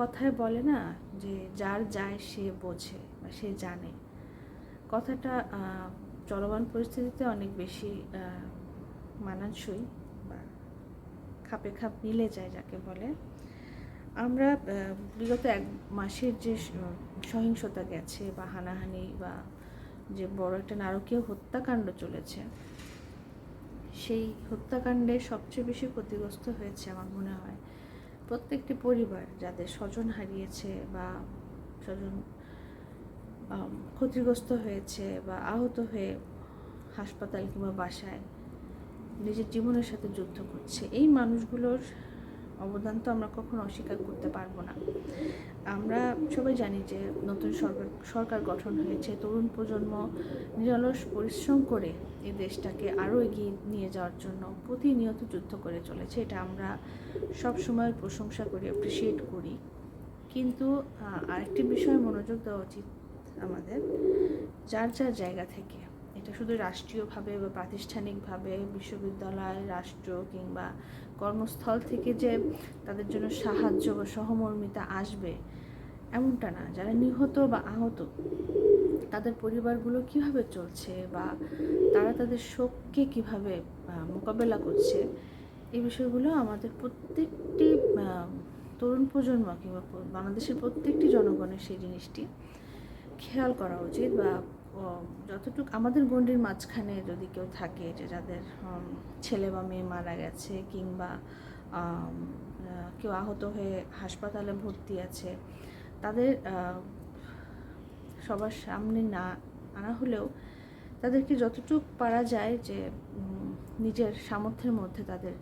কথায় বলে না যে যার যায় সে বোঝে বা সে জানে। কথাটা চলমান পরিস্থিতিতে অনেক বেশি মানানসই বা খাপে খাপ মিলে যায় যাকে বলে। আমরা বিগত এক মাসের যে সহিংসতা গেছে বা হানাহানি বা যে বড় একটা নারকীয় হত্যাকাণ্ড চলেছে, সেই হত্যাকাণ্ডে সবচেয়ে বেশি ক্ষতিগ্রস্ত হয়েছে আমার মনে হয় প্রত্যেকটি পরিবার যাদের স্বজন হারিয়েছে বা স্বজন ক্ষতিগ্রস্ত হয়েছে বা আহত হয়ে হাসপাতাল কিংবা বাসায় নিজের জীবনের সাথে যুদ্ধ করছে, এই মানুষগুলোর অবদান তো আমরা কখনো অস্বীকার করতে পারব না। আমরা সবাই জানি যে নতুন সরকার সরকার গঠন হয়েছে, তরুণ প্রজন্ম নিরলস পরিশ্রম করে এই দেশটাকে আরও এগিয়ে নিয়ে যাওয়ার জন্য প্রতিনিয়ত যুদ্ধ করে চলেছে, এটা আমরা সব সময় প্রশংসা করি অ্যাপ্রিসিয়েট করি। কিন্তু আরেকটি বিষয়ে মনোযোগ দেওয়া উচিত আমাদের, যার যার জায়গা থেকে এটা শুধু রাষ্ট্রীয়ভাবে বা প্রাতিষ্ঠানিকভাবে বিশ্ববিদ্যালয়, রাষ্ট্র কিংবা কর্মস্থল থেকে যে তাদের জন্য সাহায্য বা সহমর্মিতা আসবে, এমনটা না। যারা নিহত বা আহত, তাদের পরিবারগুলো কীভাবে চলছে বা তারা তাদের শোককে কীভাবে মোকাবেলা করছে, এই বিষয়গুলো আমাদের প্রত্যেকটি তরুণ প্রজন্ম কিংবা বাংলাদেশের প্রত্যেকটি জনগণের সেই জিনিসটি খেয়াল করা উচিত বা যতটুকু আমাদের গণ্ডির মাঝখানে যদি কেউ থাকে যে যাদের ছেলে বা মেয়ে মারা গেছে কিংবা কেউ আহত হয়ে হাসপাতালে ভর্তি আছে, তাদের সবার সামনে না আনা হলেও তাদেরকে যতটুক পারা যায় যে নিজের সামর্থ্যের মধ্যে তাদের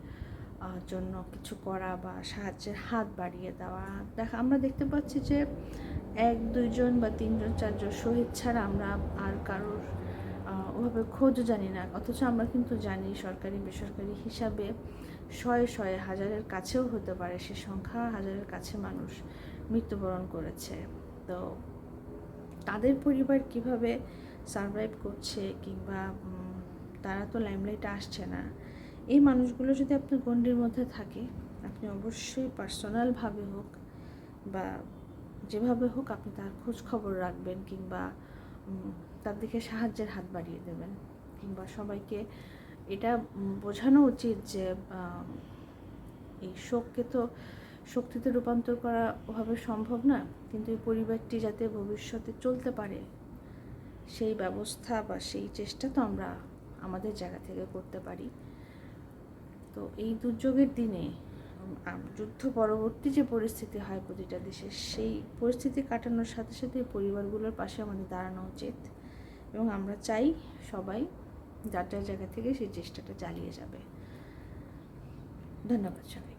জন্য কিছু করা বা সাহায্যের হাত বাড়িয়ে দেওয়া। দেখা, আমরা দেখতে পাচ্ছি যে এক, দুইজন বা তিনজন, চারজন শহীদ ছাড়া আমরা আর কারোর ওভাবে খোঁজও জানি না। অথচ আমরা কিন্তু জানি সরকারি, বেসরকারি হিসাবে শয়ে শয়ে হাজারের কাছেও হতে পারে সে সংখ্যা, হাজারের কাছে মানুষ মৃত্যুবরণ করেছে। তো তাদের পরিবার কীভাবে সারভাইভ করছে কিংবা তারা তো লাইমলাইটে আসছে না। এই মানুষগুলো যদি আপনার গণ্ডির মধ্যে থাকে, আপনি অবশ্যই পার্সোনালভাবে হোক বা যেভাবে হোক আপনি তার খোঁজ খবর রাখবেন কিংবা তার দিকে সাহায্যের হাত বাড়িয়ে দেবেন। কিংবা সবাইকে এটা বোঝানো উচিত যে এই শোককে তো শক্তিতে রূপান্তর করা ওভাবে সম্ভব না, কিন্তু এই পরিবারটি যাতে ভবিষ্যতে চলতে পারে, সেই ব্যবস্থা বা সেই চেষ্টা তো আমরা আমাদের জায়গা থেকে করতে পারি। তো এই দুর্যোগের দিনে যুদ্ধ পরবর্তী যে পরিস্থিতি হয় প্রতিটা দেশের সেই পরিস্থিতি কাটানোর সাথে সাথে পরিবারগুলোর পাশে আমাদের দাঁড়ানো উচিত। এবং আমরা চাই সবাই যার যার জায়গা থেকে সেই চেষ্টাটা চালিয়ে যাবে। ধন্যবাদ সবাই